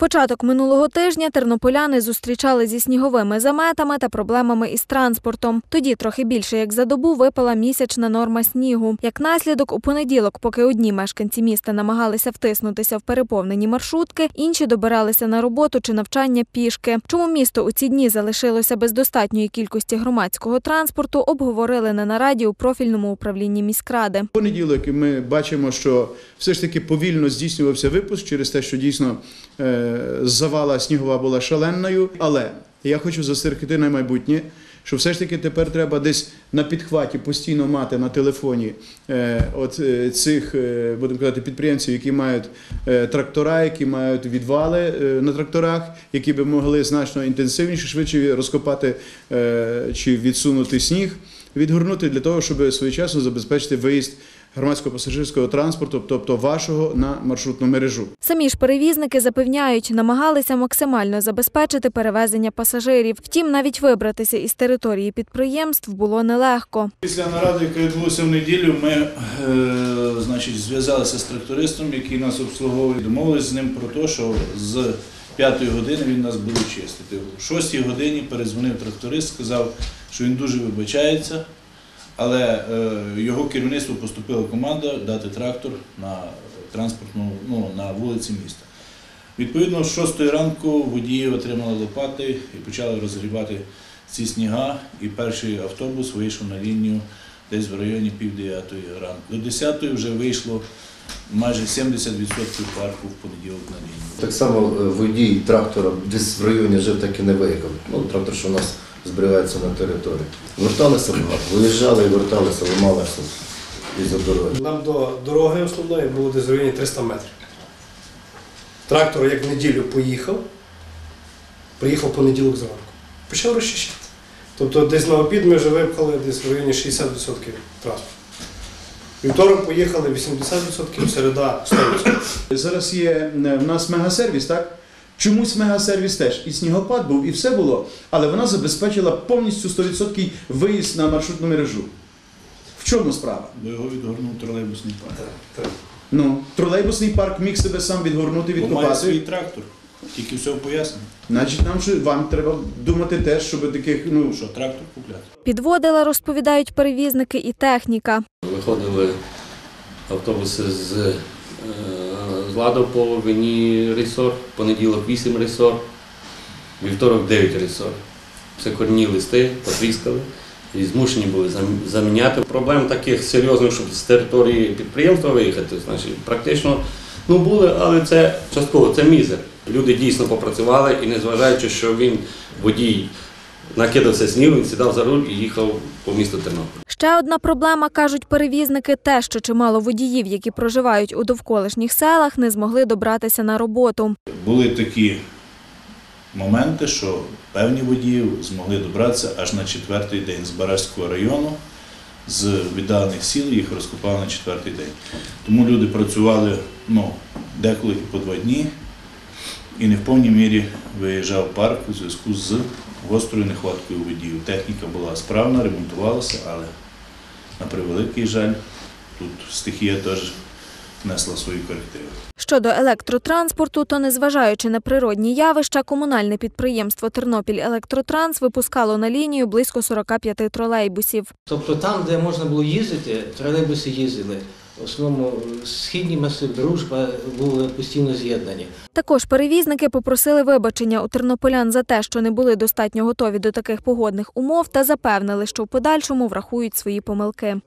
Початок минулого тижня тернополяни зустрічали зі сніговими заметами та проблемами із транспортом. Тоді трохи більше як за добу випала місячна норма снігу. Як наслідок, у понеділок, поки одні мешканці міста намагалися втиснутися в переповнені маршрутки, інші добиралися на роботу чи навчання пішки. Чому місто у ці дні залишилося без достатньої кількості громадського транспорту, обговорили на нараді у профільному управлінні міськради. Понеділок ми бачимо, що все ж таки повільно здійснювався випуск через те, що дійсно е, завала снігова була шаленою. Але я хочу застерегти на майбутнє, що все ж таки тепер треба десь на підхваті постійно мати на телефоні е, от е, цих, е, будемо казати, підприємців, які мають трактора, які мають відвали на тракторах, які би могли значно інтенсивніше, швидше розкопати чи відсунути сніг, відгорнути для того, щоб своєчасно забезпечити виїзд громадського пасажирського транспорту, тобто вашого на маршрутну мережу. Самі ж перевізники запевняють, намагалися максимально забезпечити перевезення пасажирів. Втім, навіть вибратися із території підприємств було нелегко. Після наради, яка відбулася в неділю, ми е, значить, зв'язалися з трактористом, який нас обслуговує. Домовилися з ним про те, що з 5 години він нас буде чистити. У 6 годині перезвонив тракторист, сказав, що він дуже вибачається, але е, його керівництву поступила команда дати трактор на транспортну, ну, на вулиці міста. Відповідно, з 6 ранку водії отримали лопати і почали розгрібати ці сніга, і перший автобус вийшов на лінію десь в районі пів дев'ятої ранку. До 10 вже вийшло майже 70% парку в понеділок на лінію. Так само е, водій трактора десь в районі жив, так і не виїхав. Ну, трактор, що у нас зберігається на території. Верталися багато, виїжджали і верталися, ламалися із-за дороги. Нам до дороги основної було десь в районі 300 метрів. Трактор як в неділю поїхав, приїхав понеділок зранку. Почав розчищати. Тобто десь на обід ми вже випхали десь в районі 60% транспорту. Вівторок поїхали 80%, середа 100%. Зараз є е, в нас мегасервіс, так? Чомусь мегасервіс теж. І снігопад був, і все було, але вона забезпечила повністю 100% виїзд на маршрутну мережу. В чому справа? Бо його відгорнув тролейбусний парк. Ну, тролейбусний парк міг себе сам відгорнути, Бо має свій трактор. Тільки все пояснено. Значить, нам що вам треба думати теж, щоб таких, ну Що трактор купляти. Підводила, розповідають перевізники, і техніка. Виходили автобуси з, з Ладо по половині рейсор, понеділок 8 рейсор, вівторок 9 рейсор. Це корні листи, потріскали і змушені були заміняти. Проблем таких серйозних, щоб з території підприємства виїхати, значить, практично ну, були, але це частково, це мізер. Люди дійсно попрацювали і незважаючи, що він водій накидався снігу, він сідав за руль і їхав по місту Тернопіль. Ще одна проблема, кажуть перевізники, те, що чимало водіїв, які проживають у довколишніх селах, не змогли добратися на роботу. Були такі моменти, що певні водії змогли добратися аж на четвертий день з Барашського району, з віддалених сіл, їх розкопали на четвертий день. Тому люди працювали ну, деколи і по два дні, і не в повній мірі виїжджав парк у зв'язку з гострою нехваткою водіїв. Техніка була справна, ремонтувалася, але на превеликий жаль, тут стихія теж внесла свої корективи. Щодо електротранспорту, то незважаючи на природні явища, комунальне підприємство Тернопіль Електротранс випускало на лінію близько 45 тролейбусів. Тобто там, де можна було їздити, тролейбуси їздили. В основному східні масив, дружба були постійно з'єднані. Також перевізники попросили вибачення у тернополян за те, що не були достатньо готові до таких погодних умов, та запевнили, що в подальшому врахують свої помилки.